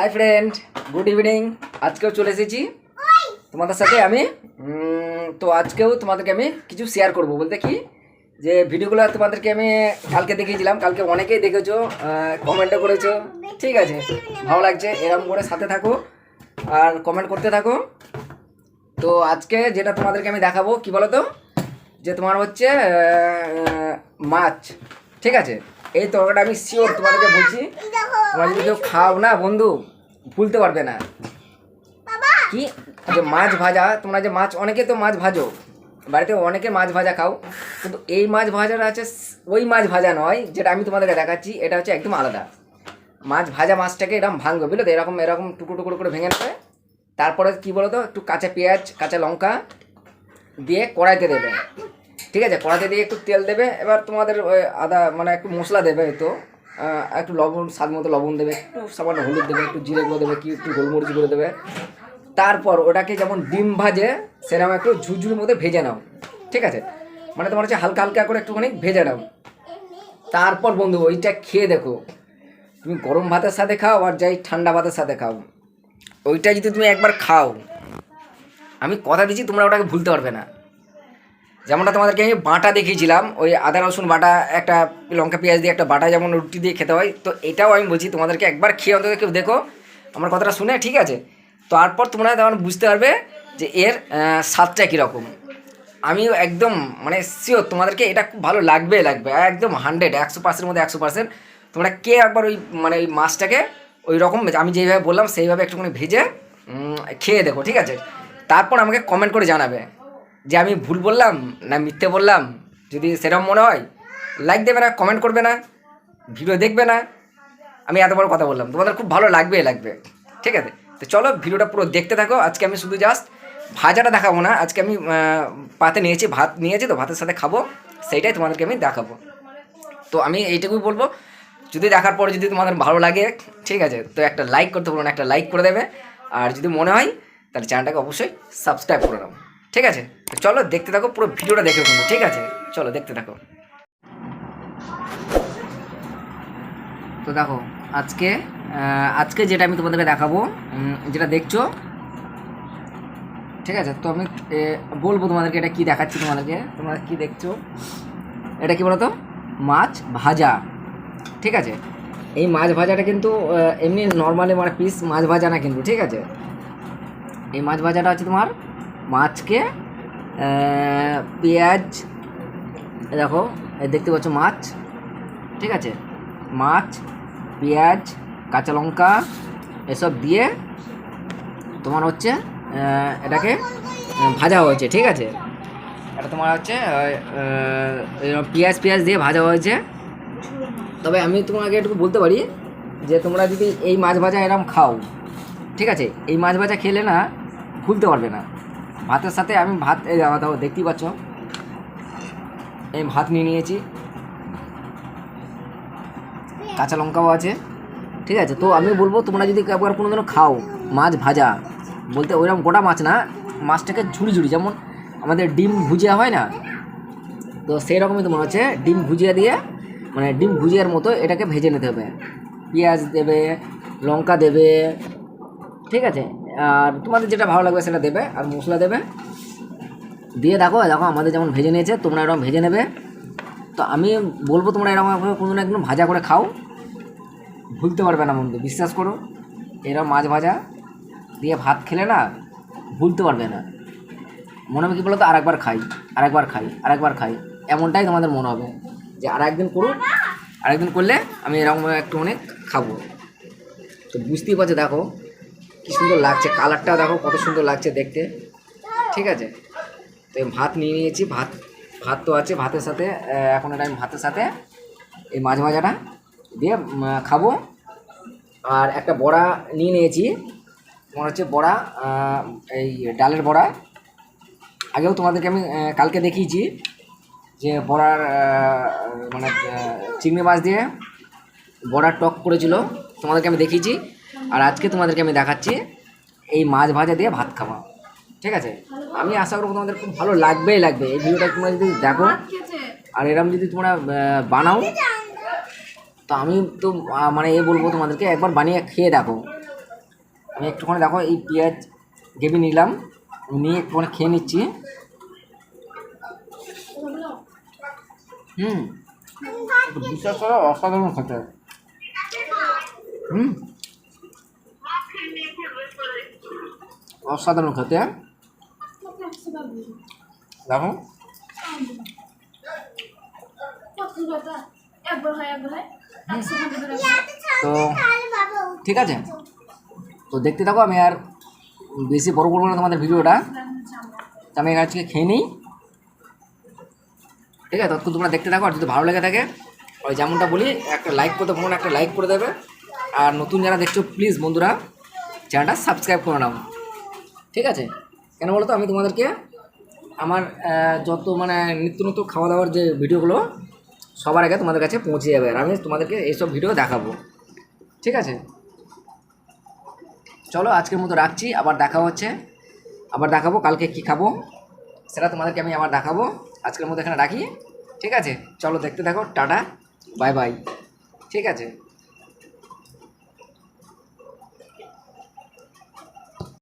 Hi friend good evening আজকেও চলে এসেছি। তোমাদের সাথে আমি তো আজকেও তোমাদেরকে আমি কিছু শেয়ার করব। বলতে কি? যে ভিডিওগুলো তোমাদেরকে আমি কালকে দেখিয়েছিলাম। কালকে অনেকেই দেখেছ কমেন্টও করেছ। ঠিক আছে? ভালো লাগছে। এরকম করে সাথে থাকো আর কমেন্ট করতে থাকো। তো আজকে যেটা তোমাদেরকে আমি দেখাবো, কি বলো তো যে তোমার হচ্ছে মাছ। ঠিক আছে? এই তরকারিটা আমি শিওর তোমাদেরকে বলছি। তোমরা যদি কেউ খাও না বন্ধু ভুলতে পারবে না। কি? যে মাছ ভাজা তোমরা যে মাছ অনেকে তো মাছ ভাজো। বাড়িতে অনেকে মাছ ভাজা খাও। কিন্তু এই মাছ ভাজাটা আছে ওই মাছ ভাজা নয় যেটা আমি তোমাদেরকে দেখাচ্ছি এটা হচ্ছে একদম আলাদা। মাছ ভাজা মাছটাকে এরকম ভাঙবে বুঝলো তো? এরকম এরকম টুকরো টুকরো করে ভেঙে নেবে। তারপরে কী বলো তো একটু কাঁচা পেঁয়াজ কাঁচা লঙ্কা দিয়ে কড়াইতে দেবে। ঠিক আছে, কড়াইতে দিয়ে একটু তেল দেবে, এবার তোমাদের ওই আদা মানে একটু মশলা দেবে তো একটু লবণ, স্বাদ মতো লবণ দেবে, একটু সামান্য হলুদ দেবে, একটু জিরে গুঁড়ো দেবে, কি একটু গোলমরিচ গুঁড়ো দেবে। তারপর ওটাকে যেমন ডিম ভাজে, সেরকম একটু ঝুরঝুর মধ্যে ভেজে নাও, ঠিক আছে? মানে তোমার হচ্ছে হালকা হালকা করে একটুখানি ভেজে নাও। তারপর বন্ধু, ওইটা খেয়ে দেখো, তুমি গরম ভাতের সাথে খাও আর যাই ঠান্ডা ভাতের সাথে খাও, ওইটা যদি তুমি একবার খাও, আমি কথা দিচ্ছি, তোমরা ওটাকে ভুলতে পারবে না। যেমনটা তোমাদেরকে আমি বাটা দেখিয়েছিলাম, ওই আদা, রসুন বাটা, একটা লঙ্কা, পেঁয়াজ দিয়ে একটা বাটা যেমন রুটি দিয়ে খেতে হয়, তো এটাও আমি বলছি তোমাদেরকে একবার খেয়ে অন্তত কেউ দেখো, আমার কথাটা শুনে, ঠিক আছে? তো তারপর তোমরা তখন বুঝতে পারবে যে এর স্বাদটা কীরকম। আমি একদম মানে শিওর তোমাদেরকে এটা খুব ভালো লাগবে লাগবে, একদম হান্ড্রেড একশো পার্সেন্টের মধ্যে একশো পার্সেন্ট তোমরা কে একবার ওই মানে ওই মাছটাকে ওই রকম, আমি যেইভাবে বললাম সেইভাবে একটুখানি ভেজে খেয়ে দেখো, ঠিক আছে? তারপর আমাকে কমেন্ট করে জানাবে। যে আমি ভুল বললাম না মিথ্যে বললাম, যদি সেরকম মনে হয় লাইক দেবে না কমেন্ট করবে না ভিডিও দেখবে না। আমি এত বড় কথা বললাম, তোমাদের খুব ভালো লাগবে লাগবে। ঠিক আছে? তো চলো ভিডিওটা পুরো দেখতে থাকো। আজকে আমি শুধু জাস্ট ভাজাটা দেখাবো না, আজকে আমি পাতে নিয়েছি, ভাত নিয়েছি, তো ভাতের সাথে খাব, সেইটাই তোমাদেরকে আমি দেখাবো। তো আমি এইটুকুই বলব, যদি দেখার পরে যদি তোমাদের ভালো লাগে, ঠিক আছে? তো একটা লাইক করতে বলুন একটা লাইক করে দেবে। আর যদি মনে হয়, তাহলে চ্যানেলটাকে অবশ্যই সাবস্ক্রাইব করে নাও। ঠিক আছে? চলো দেখতে থাকো, পুরো ভিডিওটা দেখে কিন্তু ঠিক আছে? চলো দেখতে থাকো। তো দেখো, আজকে আজকে যেটা আমি তোমাদেরকে দেখাবো যেটা দেখছ, ঠিক আছে? তো আমি বলব তোমাদেরকে এটা কি দেখাচ্ছি তোমাদেরকে। তোমরা কি দেখছ? এটা কি বলতো? মাছ ভাজা, ঠিক আছে? এই মাছ ভাজাটা কিন্তু এমনি নর্মালি মানে পিস মাছ ভাজা না কিন্তু, ঠিক আছে? এই মাছ ভাজাটা হচ্ছে তোমার মাছকে পেঁয়াজ, দেখো দেখতে পাচ্ছ মাছ, ঠিক আছে? মাছ, পেঁয়াজ, কাঁচা লঙ্কা, এসব দিয়ে তোমার হচ্ছে এটাকে ভাজা হয়েছে, ঠিক আছে? এটা তোমার হচ্ছে পেঁয়াজ পেঁয়াজ দিয়ে ভাজা হয়েছে। তবে আমি তোমাকে একটু বলতে পারি যে তোমরা যদি এই মাছ ভাজা এরকম খাও, ঠিক আছে? এই মাছ ভাজা খেলে না, ভুলতে পারবে না। ভাতের সাথে আমি ভাত এই দেখো দেখো, দেখতেই পাচ্ছ। এই ভাত নিয়ে নিয়েছি। কাঁচা লঙ্কাও আছে। ঠিক আছে তো আমি বলব তোমরা যদি একবার কোনো দিনও খাও মাছ ভাজা বলতে ওইরকম গোটা মাছ না মাছটাকে ঝুড়ি ঝুড়ি যেমন আমাদের ডিম ভুজিয়া হয় না তো সেই রকমই তোমার হচ্ছে ডিম ভুজিয়া দিয়ে মানে ডিম ভুজিয়ার মতো এটাকে ভেজে নিতে হবে। পেঁয়াজ দেবে লঙ্কা দেবে ঠিক আছে? আর তোমাদের যেটা ভালো লাগবে সেটা দেবে, আর মশলা দেবে। দিয়ে দেখো দেখো আমাদের যেমন ভেজে নিয়েছে, তোমরা এরকম ভেজে নেবে। তো আমি বলব তোমরা এরকম কোনো না একদম ভাজা করে খাও। ভুলতে পারবে না বন্ধু, বিশ্বাস করো। এরকম মাছ ভাজা দিয়ে ভাত খেলে না ভুলতে পারবে না। মনে হবে কী বলো তো আরেকবার খাই আরেকবার খাই আরেকবার খাই। এমনটাই তোমাদের মনে হবে যে আর একদিন করুন আরেকদিন করলে আমি এরকম একটু অনেক খাব। তো বুঝতেই পারছ, দেখো। কি সুন্দর লাগছে। কালারটা দেখো, কত সুন্দর লাগছে দেখতে। ঠিক আছে? তো ভাত নিয়ে নিয়েছি। ভাত ভাত তো আছে ভাতের সাথে। এখন এটা আমি ভাতের সাথে এই মাছ ভাজাটা দিয়ে খাব। আর একটা বড়া নিয়ে নিয়েছি। তোমার হচ্ছে বড়া এই ডালের বড়া। আগেও তোমাদেরকে আমি কালকে দেখিয়েছি যে বড়ার মানে চিংড়ি মাছ দিয়ে বড়ার টক করেছিল। তোমাদেরকে আমি দেখিয়েছি। আর আজকে তোমাদেরকে আমি দেখাচ্ছি এই মাছ ভাজা দিয়ে ভাত খাওয়া। ঠিক আছে? আমি আশা করব তোমাদের খুব ভালো লাগবেই লাগবে। এই ভিডিওটা তোমরা যদি দেখো, আর এরম যদি তোমরা বানাও, তো আমি তো মানে এ বলব তোমাদেরকে, একবার বানিয়ে খেয়ে দেখো। আমি একটুখানি দেখো, এই পেঁয়াজ গেবি নিলাম, নিয়ে একটুখানি খেয়ে নিচ্ছি। হুম। বিশ্বাস করো অসাধারণ খেতে। হুম। অসাধারণ খেতে দেখো তো ঠিক আছে। তো দেখতে থাকো, আমি আর বেশি বড় করব না তোমাদের ভিডিওটা। আমি আজকে খেয়ে নিই। ঠিক আছে, ততক্ষণ তোমরা দেখতে থাকো, আর যদি ভালো লেগে থাকে, ওই যেমনটা বলি, একটা লাইক করতে পারো একটা লাইক করে দেবে। আর নতুন যারা দেখছ প্লিজ বন্ধুরা, চ্যানেলটা সাবস্ক্রাইব করে নাও। ঠিক আছে? কেন বলো তো আমি তোমাদেরকে আমার যত মানে নিত্য নতুন খাওয়া দাওয়ার যে ভিডিওগুলো, সবার আগে তোমাদের কাছে পৌঁছে যাবে। আর আমি তোমাদেরকে এইসব ভিডিও দেখাবো। ঠিক আছে? চলো, আজকের মতো রাখছি। আবার দেখা হচ্ছে। আবার দেখাবো কালকে কি খাব। সেটা তোমাদেরকে আমি আবার দেখাবো। আজকের মতো এখানে রাখি। ঠিক আছে? চলো, দেখতে থাকো। টাটা। Bye bye. ঠিক আছে?